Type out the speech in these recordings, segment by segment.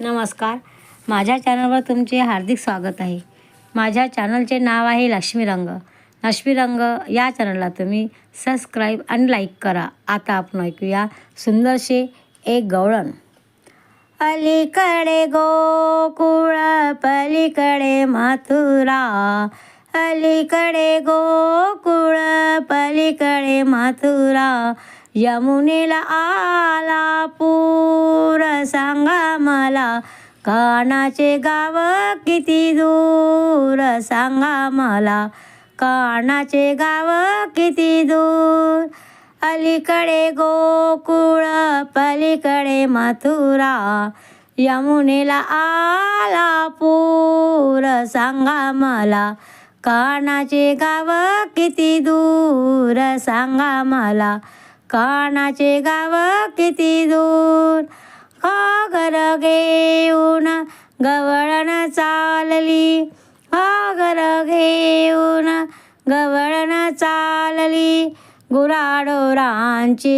नमस्कार. माझ्या चॅनलवर तुमचे हार्दिक स्वागत आहे. माझ्या चॅनलचे नाव आहे लक्ष्मी रंग. लक्ष्मी रंग या चॅनलला तुम्ही सबस्क्राईब आणि लाईक करा. आता आपण ऐकूया सुंदरसे एक गवळण. अलीकडे गोकुळ पलीकडे मथुरा. अलीकडे गोकुळ पलीकडे मथुरा. यमुनेला आला पूर सांगा मला कानाचे गाव किती दूर? सांगा मला कानाचे गाव किती दूर? अलीकडे गोकुळ पलीकडे मथुरा यमुनेला आला पूर सांगा मला कानाचे गाव किती दूर? सांगा मला कानाचे गाव किती दूर? आगर घेऊन गवळण चालली. आगर घेऊन गवळण चालली. गुराडोरांची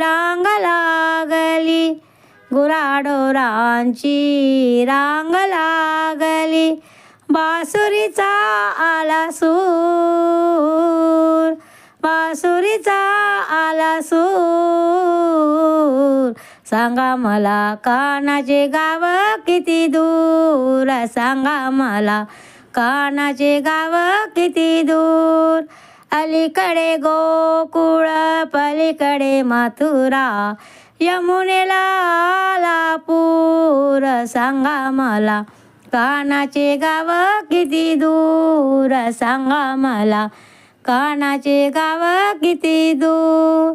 रांग लागली. गुराडोरांची रांग लागली. बासुरीचा आला सूर. बासुरीचा सूर सांगा मला कानाचे गाव किती दूर? सांगा मला कानाचे गाव किती दूर? अलीकडे गोकुळ पलीकडे मथुरा. यमुनेला आला पूर सांगा मला कानाचे गाव किती दूर? सांगा मला कानाचे गाव किती दूर?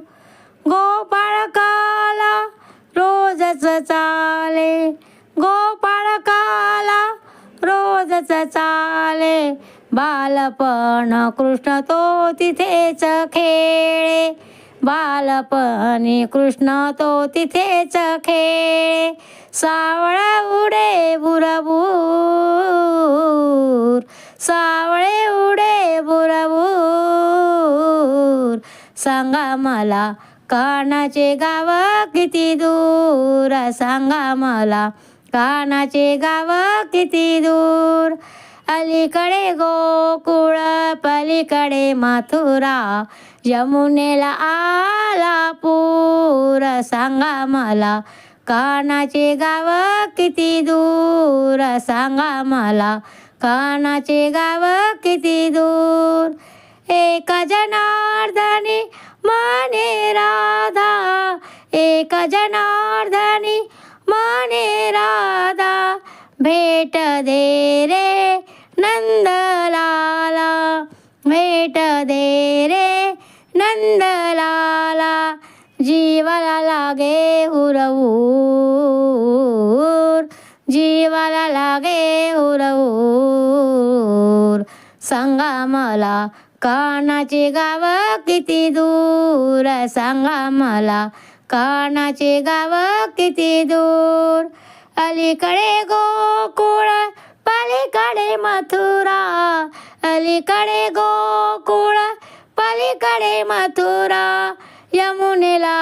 गोपाळकाला रोजच चाले. गोपाळकाला रोजच चाले. बालपण कृष्ण तो तिथेच खेळे. बालपणी कृष्ण तो तिथेच खेळे. सावळ उडे बुरबूर. सावळे उडे बुरबूर. सांगा मला कानाचे गाव किती दूर? सांगा मला. कानाचे गाव किती दूर? अलीकडे गोकुळ पलीकडे मथुरा. यमुनेला आला पूर. सांगा मला. कानाचे गाव किती दूर? सांगा मला. कानाचे गाव किती दूर? एका जनार्दनी एक जनार्दनी माने राधा भेट दे रे नंदलाला भेट दे रे नंदलाला जीवाला लागे हुरवूर जीवाला लागे हुरवूर सांगा मला कानाचे गाव किती दूर सांगा मला कानाचे गाव किती दूर? अलीकडे गोकुळ पलीकडे मथुरा. अलीकडे गोकुळ पलीकडे मथुरा. यमुनेला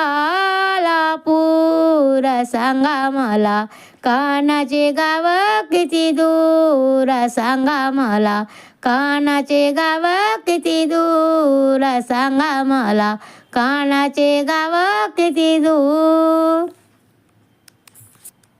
आला पूर सांगा मला कानाचे गाव किती दूर? सांगा मला कानाचे गाव किती दूर? सांगा मला कानाचे गाव किती दूर?